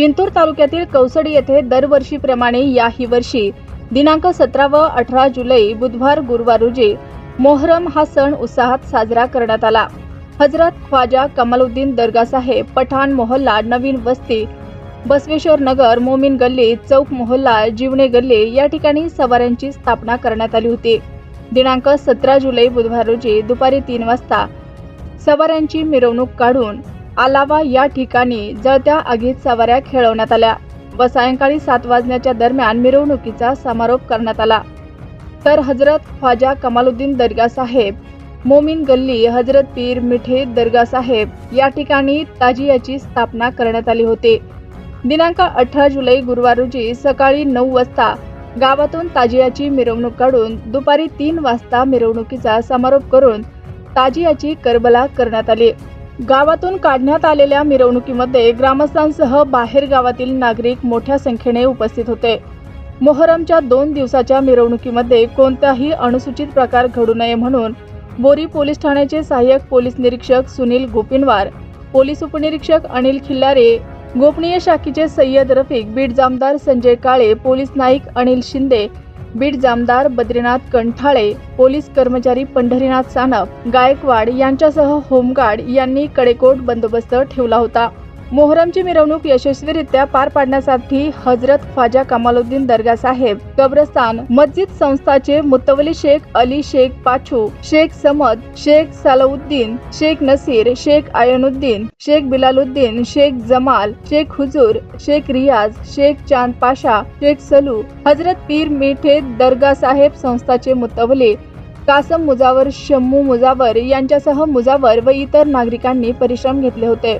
जिंतूर तालुक्यातील कौसडी येथे दरवर्षीप्रमाणे याही वर्षी दिनांक सतरा व अठरा जुलै बुधवार गुरुवार रोजी मोहरम हा सण उत्साहात साजरा करण्यात आला. हजरत ख्वाजा कमालुद्दीन दर्गा साहेब पठाण मोहल्ला नवीन वस्ती बसवेश्वर नगर मोमीन गल्ली चौक मोहल्ला जीवणे गल्ली या ठिकाणी सवाऱ्यांची स्थापना करण्यात आली होती. दिनांक सतरा जुलै बुधवार रोजी दुपारी तीन वाजता सवाऱ्यांची मिरवणूक काढून आलावा या ठिकाणी जळत्या आगीत सवाऱ्या खेळवण्यात आल्या व सायंकाळी सात वाजण्याच्या दरम्यान मिरवणुकीचा समारोप करण्यात आला. तर हजरत ख्वाजा कमालुद्दीन दर्गा साहेब मोमीन गल्ली हजरत पीर मिठे दर्गा साहेब या ठिकाणी ताजियाची स्थापना करण्यात आली होती. दिनांक अठरा जुलै गुरुवार रोजी सकाळी नऊ वाजता गावातून ताजियाची मिरवणूक काढून दुपारी तीन वाजता मिरवणुकीचा समारोप करून ताजियाची करबला करण्यात आली. गावातून काढण्यात आलेल्या मिरवणुकीमध्ये ग्रामस्थांसह बाहेर गावातील नागरिक मोठ्या संख्येने उपस्थित होते. मोहरमच्या दोन दिवसाच्या मिरवणुकीमध्ये कोणताही अनुसूचित प्रकार घडू नये म्हणून बोरी पोलीस ठाण्याचे सहाय्यक पोलीस निरीक्षक सुनील गोपिनवार पोलीस उपनिरीक्षक अनिल खिल्लारे गोपनीय शाखेचे सय्यद रफिक बीड जामदार संजय काळे पोलीस नाईक अनिल शिंदे बीड जामदार बद्रीनाथ कंठाळे पोलीस कर्मचारी पंढरीनाथ सानप गायकवाड यांच्यासह होमगार्ड यांनी कडेकोट बंदोबस्त ठेवला होता. मोहरमची मिरवणूक यशस्वीरित्या पार पाडण्यासाठी हजरत ख्वाजा कमालुद्दीन दर्गा साहेब कब्रस्तान मस्जिद संस्थाचे मुतवली शेख अली शेख पाछू शेख समद शेख सलाउद्दीन शेख नसीर शेख आयनुद्दीन शेख बिलालुद्दीन शेख जमाल शेख हुजूर शेख रियाज शेख चांद पाशा शेख सलू हजरत पीर मिठे दर्गा साहेब संस्थाचे मुतवली कासम मुजावर शम्मू मुजावर यांच्यासह मुजावर व इतर नागरिकांनी परिश्रम घेतले होते.